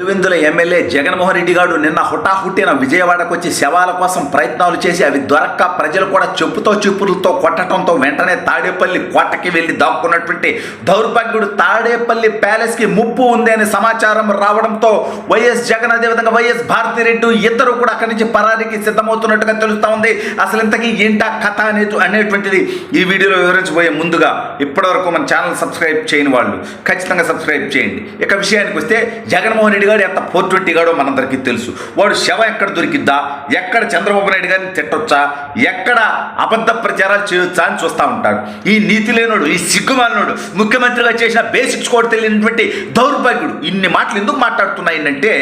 Pulivendula MLA Jaganmohan Reddy గారు నిన్న హుటాహుట్టిన విజయవాడకు వచ్చి శవాల కోసం ప్రయత్నాలు చేసి అవి దొరక్క ప్రజలు కూడా చెప్పుతో చెప్పులతో కొట్టడంతో వెంటనే తాడేపల్లి కోటకి వెళ్ళి దాక్కున్నటువంటి దౌర్భాగ్యుడు తాడేపల్లి ప్యాలెస్కి ముప్పు ఉంది అనే సమాచారం రావడంతో వైఎస్ జగన్ అదేవిధంగా వైఎస్ భారతిరెడ్డి ఇద్దరు కూడా అక్కడి నుంచి పరారీకి సిద్ధమవుతున్నట్టుగా తెలుస్తా ఉంది. అసలు ఇంతకీ ఏంటా కథ అనే అనేటువంటిది ఈ వీడియోలో వివరించబోయే ముందుగా ఇప్పటివరకు మన ఛానల్ సబ్స్క్రైబ్ చేయని వాళ్ళు ఖచ్చితంగా సబ్స్క్రైబ్ చేయండి. ఇక విషయానికి వస్తే జగన్మోహన్ రెడ్డి గారు ఎంత ఫోర్ ట్వంటీ గాడో మనందరికీ తెలుసు. వాడు శవం ఎక్కడ దొరికిద్దా? ఎక్కడ చంద్రబాబు నాయుడు గారిని తిట్టొచ్చా? ఎక్కడ అబద్ధ ప్రచారాలు చేయొచ్చా అని చూస్తూ ఉంటాడు. ఈ నీతి లేనోడు ఈ సిగ్గుమాలినోడు ముఖ్యమంత్రిగా చేసిన బేసిక్స్ కూడా తెలియనటువంటి దౌర్భాగ్యుడు ఇన్ని మాటలు ఎందుకు మాట్లాడుతున్నాయంటే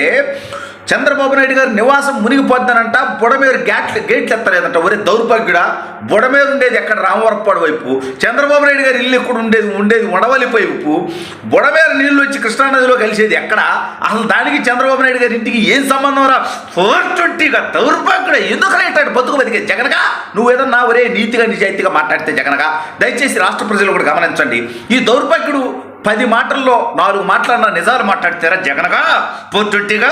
చంద్రబాబు నాయుడు గారి నివాసం మునిగిపోద్దనంట బుడమేరు గేట్లు గేట్లు ఎత్తలేదంట. ఒరే దౌర్భాగ్యుడా బుడమేరు ఉండేది ఎక్కడ? రామవరపాడు వైపు. చంద్రబాబు నాయుడు గారి ఇల్లు ఎక్కడ ఉండేది? ఉండేది వడవలి వైపు. బుడమేరు నీళ్ళు వచ్చి కృష్ణానదిలో కలిసేది ఎక్కడ? అసలు దానికి చంద్రబాబు నాయుడు గారి ఇంటికి ఏం సంబంధం రా? ఫోర్ ట్వంటీగా దౌర్భాగ్యుడా ఎందుకు ఇట్లాంటి బతుకు బతికే? జగనగా నువ్వు ఏదన్నా ఒరే నీతిగా నిజాయితీగా మాట్లాడితే జగనగా దయచేసి రాష్ట్ర ప్రజలు కూడా గమనించండి. ఈ దౌర్భాగ్యుడు పది మాటల్లో నాలుగు మాటలన్నా నిజాలు మాట్లాడితేరా? జగనగా పొద్దుంటిగా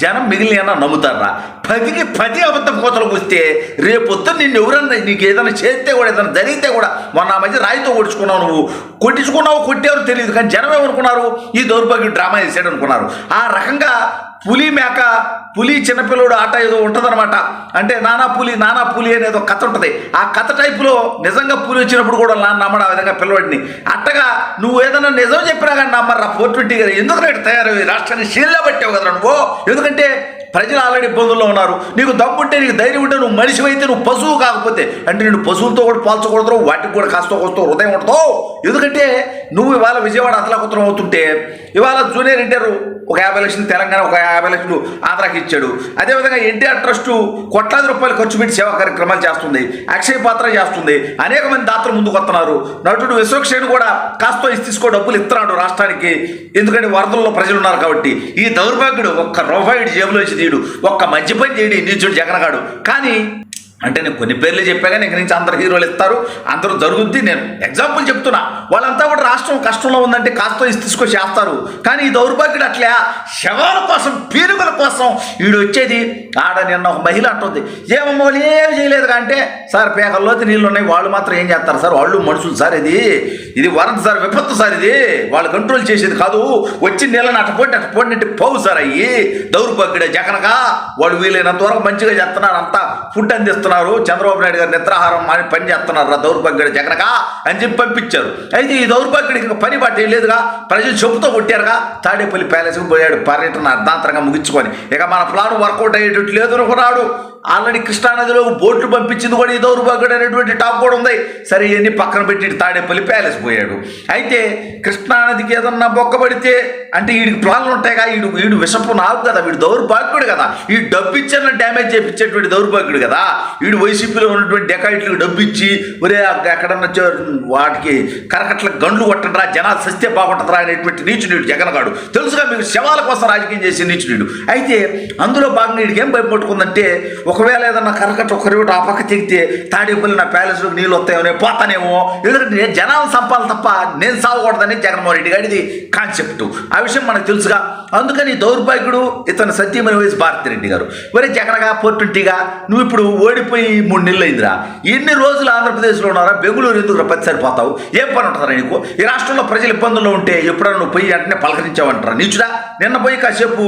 జనం మిగిలిన నమ్ముతారా? పదికి పది అబద్ధ కోతలు వస్తే రేపొద్దు నిన్ను ఎవరన్నా నీకు ఏదైనా చేస్తే కూడా ఏదైనా జరిగితే కూడా మొన్న మధ్య రాయితో కొడుచుకున్నావు నువ్వు. కొట్టించుకున్నావు కొట్టేవారు తెలియదు కానీ జనం ఏమనుకున్నారు ఈ దౌర్భాగ్యం డ్రామా చేసాడు అనుకున్నారు ఆ రకంగా పులి మేక పులి చిన్నపిల్లడు ఆట ఏదో ఉంటుందన్నమాట. అంటే నానా పులి నానా పులి అనేది ఒక కథ ఉంటుంది. ఆ కథ టైపులో నిజంగా పులి వచ్చినప్పుడు కూడా నాన్న నమ్మడు ఆ విధంగా పిల్లవాడిని అట్టగా నువ్వు ఏదైనా నిజం చెప్పినా కానీ నమ్మరా ఫోర్ ట్వంటీ గారు ఎందుకు రేటు తయారు రాష్ట్రాన్ని శీల్లో పెట్టావు కదా నువ్వు? ఎందుకంటే ప్రజలు ఆల్రెడీ ఇబ్బందుల్లో ఉన్నారు. నీకు దమ్ముంటే నీకు ధైర్యం ఉంటే నువ్వు మనిషి అయితే నువ్వు పశువు కాకపోతే అంటే నేను పశువులతో కూడా పోల్చకూడదు వాటికి కూడా కాస్త వస్తూ హృదయం ఉండదు. ఎందుకంటే నువ్వు ఇవాళ విజయవాడ అతలాకుతలం అవుతుంటే ఇవాళ జూనియర్ ఎన్టీఆర్ ఒక యాభై లక్షలు తెలంగాణ ఒక యాభై లక్షలు ఆంధ్రాకి ఇచ్చాడు. అదేవిధంగా ఎన్టీఆర్ ట్రస్ట్ కోట్లాది రూపాయలు ఖర్చు పెట్టి సేవా కార్యక్రమాలు చేస్తుంది అక్షయ పాత్ర చేస్తుంది. అనేక మంది దాతలు ముందుకు వస్తున్నారు. నటుడు విశ్వక్షేణు కూడా కాస్త తీసుకో డబ్బులు ఇస్తున్నాడు రాష్ట్రానికి. ఎందుకంటే వరదల్లో ప్రజలు ఉన్నారు కాబట్టి. ఈ దౌర్భాగ్యుడు ఒక్క రూపాయి జేబులో వచ్చి తీయడు. ఒక్క మంచి పని చేయడు ఈ జగనగాడు. కానీ అంటే నేను కొన్ని పేర్లు చెప్పాగా ఇంక నుంచి అందరు హీరోలు ఇస్తారు. అందరూ జరుగుద్ది. నేను ఎగ్జాంపుల్ చెప్తున్నా. వాళ్ళంతా కూడా రాష్ట్రం కష్టంలో ఉందంటే కాస్త తీసుకొని చేస్తారు కానీ ఈ దౌర్భాగ్యుడు అట్లే. శవాల కోసం పీరుగుల కోసం వీడు వచ్చేది ఆడ నిన్న ఒక మహిళ అంటుంది. ఏమమ్మో వాళ్ళు చేయలేదు అంటే సార్ పేకల్లోతి నీళ్ళు ఉన్నాయి. వాళ్ళు మాత్రం ఏం చేస్తారు సార్? వాళ్ళు మనుషులు సార్ ఇది. ఇది వరద సార్ విపత్తు సార్ ఇది. వాళ్ళు కంట్రోల్ చేసేది కాదు. వచ్చి నీళ్ళని అట్టపోటీ అట్టపోటీ పోవు సార్ అయ్యి. దౌర్భాగ్యుడే జగనగా. వాళ్ళు వీలైనంత వరకు మంచిగా చేస్తున్నారు అంతా ఫుడ్ అందిస్తున్నారు చంద్రబాబు నాయుడు గారు నిద్రాహారం మాని పని చేస్తున్నారు రా దౌర్భాగ్యుడు జగనగా అని చెప్పి పంపించారు. అయితే ఈ దౌర్భాగ్యుడికి పని పట్టేం లేదుగా. ప్రజలు చెబుతూ కొట్టారుగా. తాడేపల్లి ప్యాలెస్కి పోయాడు. పర్యటన అర్ధాంతరంగా ముగించుకొని. ఇక మన ప్లాన్ వర్కౌట్ అయ్యేటట్టు లేదు అనుకున్నాడు. ఆల్రెడీ కృష్ణానదిలో బోట్లు పంపించింది కూడా ఇదో దౌర్భాగ్యుడు అనేటువంటి టాప్ కూడా ఉంది. సరే ఇవన్నీ పక్కన పెట్టి తాడేపల్లి ప్యాలెస్ పోయాడు. అయితే కృష్ణానదికి ఏదన్నా బొక్క పడితే అంటే వీడికి ప్లాన్లు ఉంటాయిగా వీడు వీడు విషపు నావు కదా వీడు దౌర్భాగ్యుడు కదా. ఈ డబ్బు ఇచ్చిన డ్యామేజ్ చేయించేటువంటి దౌర్భాగ్యుడు కదా. వీడు వైసీపీలో ఉన్నటువంటి డెకాయిట్లకు డబ్బు ఇచ్చి ఒరే ఎక్కడన్నా వాటికి కరకట్ల గండ్లు కొట్టడరా జనాలు సస్తే బాగుంటుందిరా అనేటువంటి నీచునీడు జగన్గాడు. తెలుసుగా మీకు శవాల కోసం రాజకీయం చేసే నీచునీడు. అయితే అందులో భాగంగా వీడికి ఏం భయపట్టుకుందంటే ఒకవేళ ఏదన్నా కరకట్ట ఒక ఆ పక్క తిగితే తాడేపల్లి నా ప్యాలెస్లో నీళ్ళు వస్తాయేమో పోతానేమో. ఎందుకంటే నేను జనాలు సంపాలి తప్ప నేను సాగకూడదని జగన్మోహన్ రెడ్డి గారిది కాన్సెప్ట్ ఆ విషయం మనకు తెలుసుగా. అందుకని దౌర్భాగ్యుడు ఇతను సత్యమని వయసు భారతిరెడ్డి గారు. మరి జగనగా పొట్టుంటిగా నువ్వు ఇప్పుడు ఓడిపోయి మూడు నెలలు అయిందిరా ఎన్ని రోజులు ఆంధ్రప్రదేశ్లో ఉన్నారా బెంగళూరు ఎందుకు రా సరిపోతావు ఏం పని ఉంటుందా నీకు? ఈ రాష్ట్రంలో ప్రజలు ఇబ్బందుల్లో ఉంటే ఎప్పుడైనా నువ్వు పోయి వెంటనే పలకరించావంటారా? నీచుడా? నిన్న పోయి కాసేపు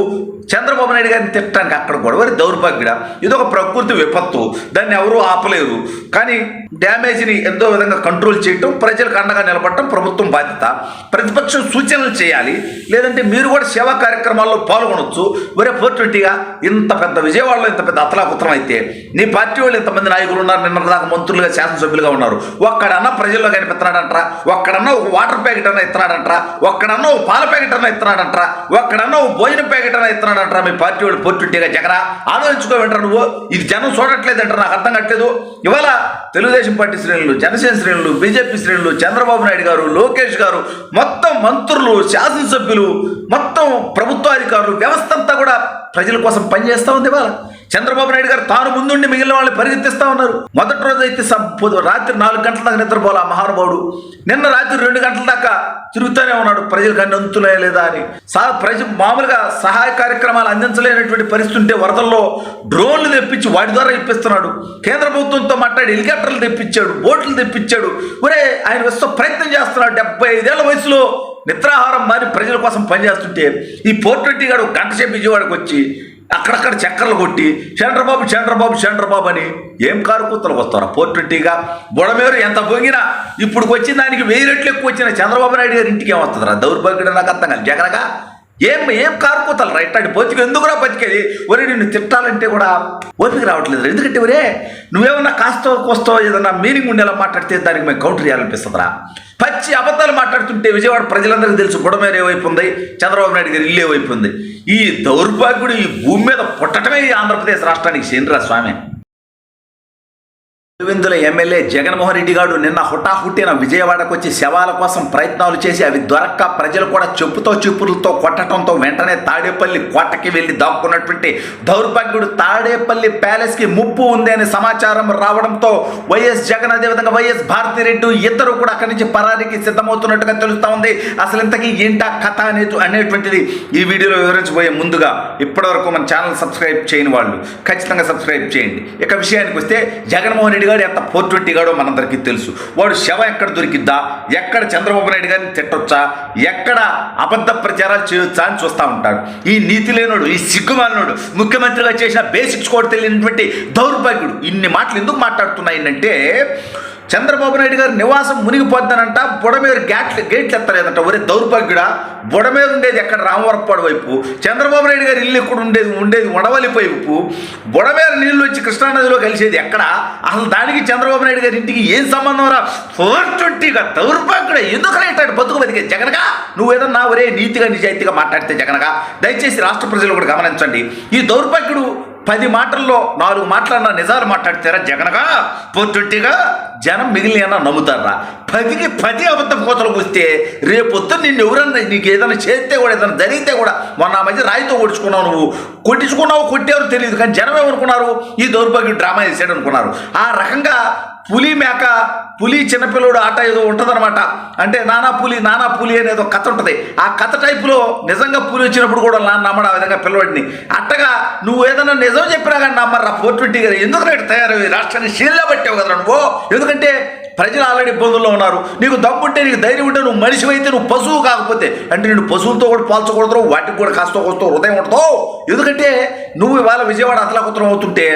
చంద్రబాబు నాయుడు గారిని తిట్టడానికి అక్కడ గొడవ. దౌర్భాగ్యుడా? ఇది ఒక ప్రకృతి విపత్తు. దాన్ని ఎవరూ ఆపలేరు. కానీ డ్యామేజ్ని ఎంతో విధంగా కంట్రోల్ చేయటం ప్రజలకు అండగా నిలబడటం ప్రభుత్వం బాధ్యత. ప్రతిపక్షం సూచనలు చేయాలి. లేదంటే మీరు కూడా సేవా కార్యక్రమాల్లో పాల్గొనవచ్చు ఒరే పోర్ట్వంటీగా ఇంత పెద్ద విజయవాడలో ఇంత పెద్ద అతలాకుతలం అయితే నీ పార్టీ వాళ్ళు ఇంతమంది నాయకులు ఉన్నారు నిన్న దాకా మంత్రులుగా శాసనసభ్యులుగా ఉన్నారు. ఒక్కడన్నా ప్రజల్లో కనిపిస్తున్నాడంటరా ఒక్కడన్నా ఒక వాటర్ ప్యాకెట్ అన్న ఇస్తున్నాడంటరా ఒక్కడన్నా ఒక పాల ప్యాకెట్ అన్నా ఇస్తున్నాడంటరా ఒక్కడన్నా ఒక భోజనం ప్యాకెట్ అన్న ఇస్తున్నాడంటరా మీ పార్టీ వాళ్ళు పొట్టుంటిగా జగరా? ఆలోచించుకోవేంటారు నువ్వు. ఇది జనం చూడట్లేదంటారా నాకు అర్థం కావట్లేదు. ఇవాళ తెలుగుదేశం పార్టీ శ్రేణులు జనసేన శ్రేణులు బీజేపీ శ్రేణులు చంద్రబాబు నాయుడు గారు లోకేష్ గారు మొత్తం మంత్రులు శాసనసభ్యులు మొత్తం ప్రభుత్వాధికారులు వ్యవస్థ అంతా కూడా ప్రజల కోసం పనిచేస్తూ ఉంది ఇవాళ. చంద్రబాబు నాయుడు గారు తాను ముందుండి మిగిలిన వాళ్ళని పరిగెత్తిస్తా ఉన్నారు. మొదటి రోజు అయితే రాత్రి నాలుగు గంటల దాకా నిద్రపోలే మహానుభావుడు? నిన్న రాత్రి రెండు గంటల దాకా తిరుగుతూనే ఉన్నాడు. ప్రజలకు అన్ని అంతులే లేదా అని. సా ప్రజ మామూలుగా సహాయ కార్యక్రమాలు అందించలేనటువంటి పరిస్థితి ఉంటే వరదల్లో డ్రోన్లు తెప్పించి వాటి ద్వారా ఇప్పిస్తున్నాడు. కేంద్ర ప్రభుత్వంతో మాట్లాడి హెలికాప్టర్లు తెప్పించాడు బోట్లు తెప్పించాడు. ఒరే ఆయన విశ్వ ప్రయత్నం చేస్తున్నాడు. డెబ్బై ఐదేళ్ళ వయసులో నిద్రాహారం మారి ప్రజల కోసం పనిచేస్తుంటే ఈ పోర్ట్రెడ్డి గారు గంట సేపు విజయవాడకు వచ్చి అక్కడక్కడ చక్కర్లు కొట్టి చంద్రబాబు చంద్రబాబు చంద్రబాబు అని ఏం కారు కూతలకు వస్తారా? పోర్ట్రెడ్డిగా బుడమేరు ఎంత పొంగినా ఇప్పుడు వచ్చిన దానికి వెయ్యి రెట్లు ఎక్కువ వచ్చిన చంద్రబాబు నాయుడు గారి ఇంటికి ఏమొస్తుందిరా? దౌర్భాగ్యుడు నాకు అర్థం కాదు జగనగా ఏం ఏం కారు కూతలు రైట్ అడి బతికి ఎందుకురా బతికేది? ఒరే నిన్ను తిట్టాలంటే కూడా ఓపిక రావట్లేదు ఎందుకంటే ఒరే నువ్వేమన్నా కాస్త కోస్తో ఏదన్నా మీనింగ్ ఉండేలా మాట్లాడితే దానికి మేము కౌంటర్ చేయాలనిపిస్తుందిరా. పచ్చి అబద్ధాలు మాట్లాడుతుంటే విజయవాడ ప్రజలందరికీ తెలుసు బుడమేరు ఏవైపు ఉంది చంద్రబాబు నాయుడు గారి ఇల్లు ఏవైపు ఉంది. ఈ దౌర్భాగ్యుడు ఈ భూమి మీద పుట్టడమే ఈ ఆంధ్రప్రదేశ్ రాష్ట్రానికి చెందిరా స్వామి. పులివెందుల ఎమ్మెల్యే జగన్మోహన్ రెడ్డి గారు నిన్న హుటాహుట్టిన విజయవాడకు వచ్చి శవాల కోసం ప్రయత్నాలు చేసి అవి దొరక్క ప్రజలు కూడా చెప్పుతో చెప్పులతో కొట్టడంతో వెంటనే తాడేపల్లి కోటకి వెళ్ళి దాక్కున్నటువంటి దౌర్భాగ్యుడు తాడేపల్లి ప్యాలెస్కి ముప్పు ఉంది అనే సమాచారం రావడంతో వైఎస్ జగన్ అదేవిధంగా వైఎస్ భారతిరెడ్డి ఇద్దరు కూడా అక్కడి నుంచి పరారికి సిద్ధమవుతున్నట్టుగా తెలుస్తా ఉంది. అసలు ఇంతకీ ఏంటా కథ అనే అనేటువంటిది ఈ వీడియోలో వివరించబోయే ముందుగా ఇప్పటివరకు మన ఛానల్ సబ్స్క్రైబ్ చేయని వాళ్ళు ఖచ్చితంగా సబ్స్క్రైబ్ చేయండి. ఇక విషయానికి వస్తే జగన్మోహన్ రెడ్డి గారు ఎంత పోర్ట్రెడ్డి గాడో మనందరికీ తెలుసు. వాడు శవం ఎక్కడ దొరికిద్దా? ఎక్కడ చంద్రబాబు నాయుడు గారిని తిట్టొచ్చా? ఎక్కడ అబద్ధ ప్రచారాలు చేయొచ్చా అని చూస్తూ ఉంటాడు. ఈ నీతి లేనోడు ఈ సిగ్గుమాలినోడు ముఖ్యమంత్రిగా చేసిన బేసిక్స్ కూడా తెలియనటువంటి దౌర్భాగ్యుడు ఇన్ని మాటలు ఎందుకు మాట్లాడుతున్నాయంటే చంద్రబాబు నాయుడు గారు నివాసం మునిగిపోద్దనంట బుడమేరు గేట్లు గేట్లు ఎత్తలేదంట. ఒరే దౌర్భాగ్యుడా బుడమేరు ఉండేది ఎక్కడ? రామవరపాడు వైపు. చంద్రబాబు నాయుడు గారు ఇల్లు ఎక్కడ ఉండేది ఉండేది వడవలి వైపు. బుడమేరు నీళ్ళు వచ్చి కృష్ణానదిలో కలిసేది ఎక్కడ? అసలు దానికి చంద్రబాబు నాయుడు గారి ఇంటికి ఏం సంబంధం రా? ఫోర్ ట్వంటీగా దౌర్భాగ్యుడా ఎందుకు రైతాడు బతుకు బతికే? జగనగా నువ్వు ఏదన్నా ఒరే నీతిగా నిజాయితీగా మాట్లాడితే జగనగా దయచేసి రాష్ట్ర ప్రజలు కూడా గమనించండి. ఈ దౌర్భాగ్యుడు పది మాటల్లో నాలుగు మాటలన్నా నిజాలు మాట్లాడితేరా జగనగా? పొద్దుట్టిగా జనం మిగిలిన నమ్ముతారా? పదికి పది అబద్ధం కోతలు వస్తే రేపొద్దు నిన్ను ఎవరన్నా నీకు ఏదైనా చేస్తే కూడా ఏదైనా జరిగితే కూడా మొన్న మధ్య రాయితో కొడుచుకున్నావు నువ్వు. కొట్టించుకున్నావు కొట్టారు తెలియదు కానీ జనం ఏమనుకున్నారు ఈ దౌర్భాగ్యం డ్రామా చేసాడు అనుకున్నారు ఆ రకంగా పులి మేక పులి చిన్నపిల్లడు ఆట ఏదో ఉంటుందన్నమాట. అంటే నానా పులి నానా పులి అనేది ఒక కథ ఉంటుంది. ఆ కథ టైపులో నిజంగా పులి వచ్చినప్పుడు కూడా నాన్న నమ్మడు ఆ విధంగా పిల్లవాడిని అట్టగా నువ్వు ఏదైనా నిజం చెప్పినా కానీ నమ్మరా ఫోర్ ట్వంటీ గారు ఎందుకు రేటు తయారయ్యి రాష్ట్రాన్ని? షీల్లో పట్టావు కదా నువ్వు. ఎందుకంటే ప్రజలు ఆల్రెడీ ఇబ్బందుల్లో ఉన్నారు. నీకు దమ్ముంటే నీకు ధైర్యం ఉంటే నువ్వు మనిషి అయితే నువ్వు పశువు కాకపోతే అంటే నేను పశువులతో కూడా పోల్చకూడదు వాటికి కూడా కాస్త కోస్తో హృదయం ఉండదు ఎందుకంటే నువ్వు ఇవాళ విజయవాడ అతలాకుతలం అవుతుంటే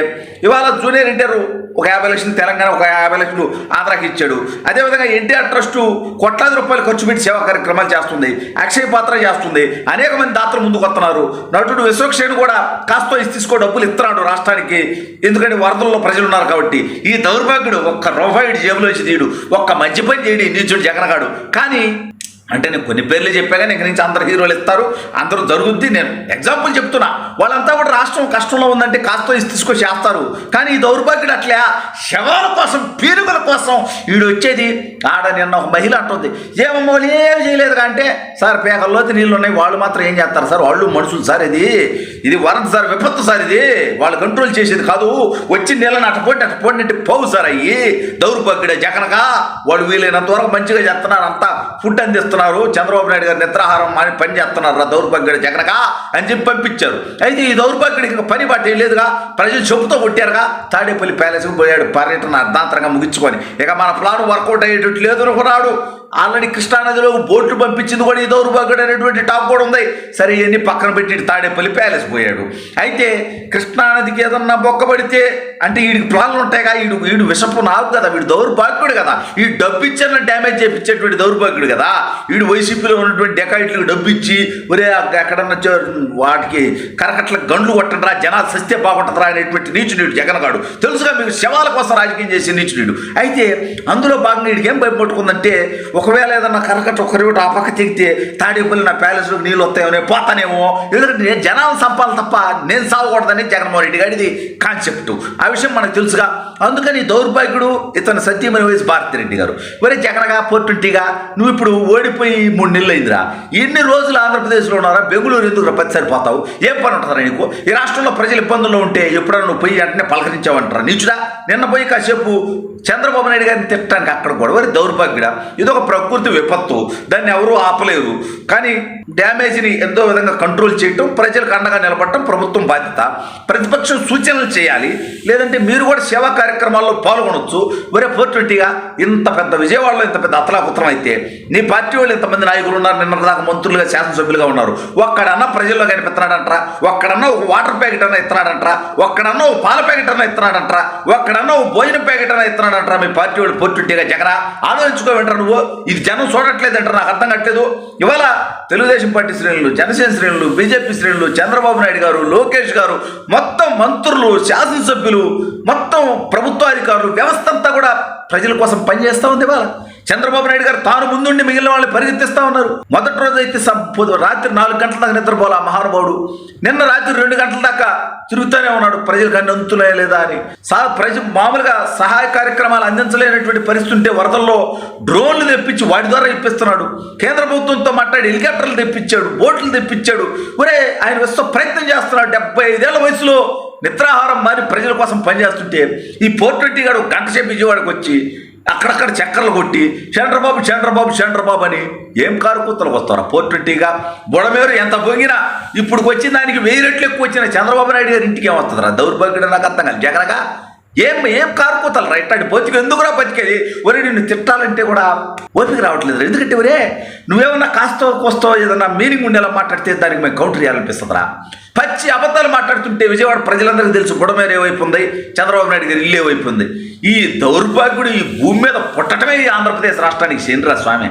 ఇవాళ జూనియర్ ఎన్టీఆర్ ఒక యాభై లక్షలు తెలంగాణ ఒక యాభై లక్షలు ఆంధ్రాకి ఇచ్చాడు. అదేవిధంగా ఎన్టీఆర్ ట్రస్ట్ కోట్లాది రూపాయలు ఖర్చు పెట్టి సేవా కార్యక్రమాలు చేస్తుంది అక్షయ పాత్ర చేస్తుంది అనేక మంది దాతలు ముందుకు వస్తున్నారు. నటుడు విశ్వక్షేణ్ కూడా కాస్తో తీసుకో డబ్బులు ఇస్తున్నాడు రాష్ట్రానికి. ఎందుకంటే వరదల్లో ప్రజలు ఉన్నారు కాబట్టి ఈ దౌర్భాగ్యుడు ఒక్క రూపాయి జేబులో వచ్చి తీయడు ఒక్క మంచి పని చేయడు నీచుడు జగనగాడు. కానీ అంటే నేను కొన్ని పేర్లు చెప్పాక ఇక నుంచి అందరు హీరోలు ఇస్తారు. అందరూ జరుగుద్ది. నేను ఎగ్జాంపుల్ చెప్తున్నా. వాళ్ళంతా కూడా రాష్ట్రం కష్టంలో ఉందంటే కాస్త తీసుకొచ్చి చేస్తారు. కానీ ఈ దౌర్భాగ్యుడు అట్లా. శవాల కోసం పీరుగుల కోసం వీడు వచ్చేది ఆడ నిన్న ఒక మహిళ అంటుంది. ఏమమ్మో ఏం చేయలేదు అంటే సార్ పేకల్లోతి నీళ్ళు ఉన్నాయి. వాళ్ళు మాత్రం ఏం చేస్తారు సార్? వాళ్ళు మనుషులు సార్ ఇది. ఇది వరద సార్ విపత్తు సార్ ఇది. వాళ్ళు కంట్రోల్ చేసేది కాదు. వచ్చి నీళ్ళని అట్ట పోటీ అట్ట పోవు సార్ అయ్యి. దౌర్భాగ్యుడే జగనగా. వాళ్ళు వీలైనంత వరకు మంచిగా చేస్తున్నారు. అంతా ఫుడ్ చేస్తున్నారు. చంద్రబాబు నాయుడు గారు నిద్రాహారం మాని పని చేస్తున్నారు. రా దౌర్భాగ్యుడు జగనగా అని చెప్పి పంపించారు. అయితే ఈ దౌర్భాగ్యుడికి పని పట్టే లేదుగా? ప్రజలు చెబుతూ కొట్టారుగా. తాడేపల్లి ప్యాలెస్కి పోయాడు. పర్యటన అర్ధాంతరంగా ముగించుకొని. ఇక మన ప్లాన్ వర్కౌట్ అయ్యేటట్టు లేదు అనుకున్నాడు. ఆల్రెడీ కృష్ణానదిలో బోట్లు పంపించింది కూడా ఈ దౌర్భాగ్యుడు అనేటువంటి టాప్ కూడా ఉంది. సరే ఇవన్నీ పక్కన పెట్టి తాడేపల్లి ప్యాలెస్ పోయాడు. అయితే కృష్ణానదికి ఏదన్నా బొక్క పడితే అంటే వీడికి ప్లాన్లు ఉంటాయిగా వీడు వీడు విషపు నాకు కదా వీడు దౌర్భాగ్యుడు కదా. ఈ డబ్బు ఇచ్చిన డ్యామేజ్ చేయించేటువంటి దౌర్భాగ్యుడు కదా. వీడు వైసీపీలో ఉన్నటువంటి డెకాయిట్లకు డబ్బు ఇచ్చి ఒరే ఎక్కడన్నా వాటికి కరకట్ల గండ్లు కొట్టడరా జనాలు సస్తే బాగుంటుందిరా అనేటువంటి నీచునీడు జగన్గాడు తెలుసుగా మీకు శవాల కోసం రాజకీయం చేసే నీచునీడు. అయితే అందులో భాగంగా వీడికి ఏం భయపట్టుకుందంటే ఒకవేళ ఏదన్నా కరకట్ట ఒకరి ఆ పక్క తిగితే తాడేపల్లి నా ప్యాలెస్లోకి నీళ్ళు వస్తాయో పోతానేమో. ఎందుకంటే నేను జనాలు సంపాలి తప్ప నేను సాగకూడదని జగన్మోహన్ రెడ్డి గారిది కాన్సెప్ట్ ఆ విషయం మనకు తెలుసుగా. అందుకని దౌర్భాగ్యుడు ఇతను సత్యమని వయసు భారతిరెడ్డి గారు. ఒరే జగనగా పొట్టుంటిగా నువ్వు ఇప్పుడు ఓడిపోయి మూడు నెలలు అయిందిరా. ఎన్ని రోజులు ఆంధ్రప్రదేశ్లో ఉన్నారా బెంగళూరు ఎందుకు పది సరిపోతావు? ఏం పని ఉంటుందా నీకు? ఈ రాష్ట్రంలో ప్రజలు ఇబ్బందుల్లో ఉంటే ఎప్పుడైనా నువ్వు పోయి వెంటనే పలకరించావంటారా? నీచుడా? నిన్న పోయి కాసేపు చంద్రబాబు నాయుడు గారిని తిట్టడానికి అక్కడ కూడా వరి దౌర్భాగ్యుడ? ఇది ఒక ప్రకృతి విపత్తు. దాన్ని ఎవరూ ఆపలేరు కానీ డ్యామేజ్ని ఎంతో విధంగా కంట్రోల్ చేయటం ప్రజలకు అండగా నిలబడటం ప్రభుత్వం బాధ్యత. ప్రతిపక్షం సూచనలు చేయాలి. లేదంటే మీరు కూడా సేవా కార్యక్రమాల్లో పాల్గొనవచ్చు ఒరే ఫోర్ ఇంత పెద్ద విజయవాడలో ఇంత పెద్ద అతలాకుతలం అయితే నీ పార్టీ వాళ్ళు ఇంతమంది నాయకులు ఉన్నారు నిన్న దాకా మంత్రులుగా శాసనసభ్యులుగా ఉన్నారు. ఒక్కడన్నా ప్రజల్లో కనిపిస్తున్నాడంటరా ఒక్కడన్నా ఒక వాటర్ ప్యాకెట్ అన్న ఇస్తున్నాడంటరా ఒక్కడన్నా ఒక పాల ప్యాకెట్ అన్నా ఇస్తున్నాడంటరా ఒక్కడన్నా ఒక భోజనం ప్యాకెట్ అన్న ఇస్తున్నాడంటరా మీ పార్టీ వాళ్ళు పొట్టుంటిగా జగరా? ఆలోచించుకోవేంటారా నువ్వు. ఇది జనం చూడట్లేదంటారా నాకు అర్థం కావట్లేదు. ఇవాళ తెలుగుదేశం పార్టీ శ్రేణులు జనసేన శ్రేణులు బీజేపీ శ్రేణులు చంద్రబాబు నాయుడు గారు లోకేష్ గారు మొత్తం మంత్రులు శాసనసభ్యులు మొత్తం ప్రభుత్వాధికారులు వ్యవస్థ అంతా కూడా ప్రజల కోసం పనిచేస్తూ ఉంది ఇవాళ. చంద్రబాబు నాయుడు గారు తాను ముందుండి మిగిలిన వాళ్ళు పరిగెత్తిస్తా ఉన్నారు. మొదటి రోజు అయితే సం- రాత్రి నాలుగు గంటల దాకా నిద్రపోలే మహానుభావుడు? నిన్న రాత్రి రెండు గంటల దాకా తిరుగుతూనే ఉన్నాడు. ప్రజలకు అన్ని లేదా అని. సా ప్రజ మామూలుగా సహాయ కార్యక్రమాలు అందించలేనటువంటి పరిస్థితి ఉంటే వరదల్లో డ్రోన్లు తెప్పించి వాటి ద్వారా ఇప్పిస్తున్నాడు. కేంద్ర ప్రభుత్వంతో మాట్లాడి హెలికాప్టర్లు తెప్పించాడు బోట్లు తెప్పించాడు. ఒరే ఆయన వస్తూ ప్రయత్నం చేస్తున్నాడు. డెబ్బై ఐదేళ్ళ వయసులో నిద్రాహారం మారి ప్రజల కోసం పనిచేస్తుంటే ఈ పోర్ట్రెడ్డి గారు గంట సేపు విజయవాడకు వచ్చి అక్కడక్కడ చక్కర్లు కొట్టి చంద్రబాబు చంద్రబాబు చంద్రబాబు అని ఏం కారు కూతులు వస్తారా? పోర్ట్రెడ్డిగా బుడమేరు ఎంత పొంగినా ఇప్పుడు వచ్చిన దానికి వెయ్యి రెట్లు ఎక్కువ వచ్చిన చంద్రబాబు నాయుడు గారి ఇంటికి ఏమొస్తుందిరా దౌర్భాగ్యుడు నాకు అర్థం కాదు. జగనగా ఏం ఏం కారుకోతారు రైట్ అడి బతికి ఎందుకురా బతికేది? ఒరే నిన్ను తిట్టాలంటే కూడా ఓపిక రావట్లేదు. ఎందుకంటే ఒరే నువ్వేమన్నా కాస్తో కోస్తో ఏదన్నా మీనింగ్ ఉండేలా మాట్లాడితే దానికి మేము కౌంటర్ చేయాలనిపిస్తుందిరా. పచ్చి అబద్ధాలు మాట్లాడుతుంటే విజయవాడ ప్రజలందరికీ తెలుసు బుడమేరు ఏవైపు ఉంది చంద్రబాబు నాయుడు గారి ఇల్లు ఏవైపు ఉంది. ఈ దౌర్భాగ్యుడు ఈ భూమి మీద పుట్టడమే ఈ ఆంధ్రప్రదేశ్ రాష్ట్రానికి సేంద్రా స్వామి.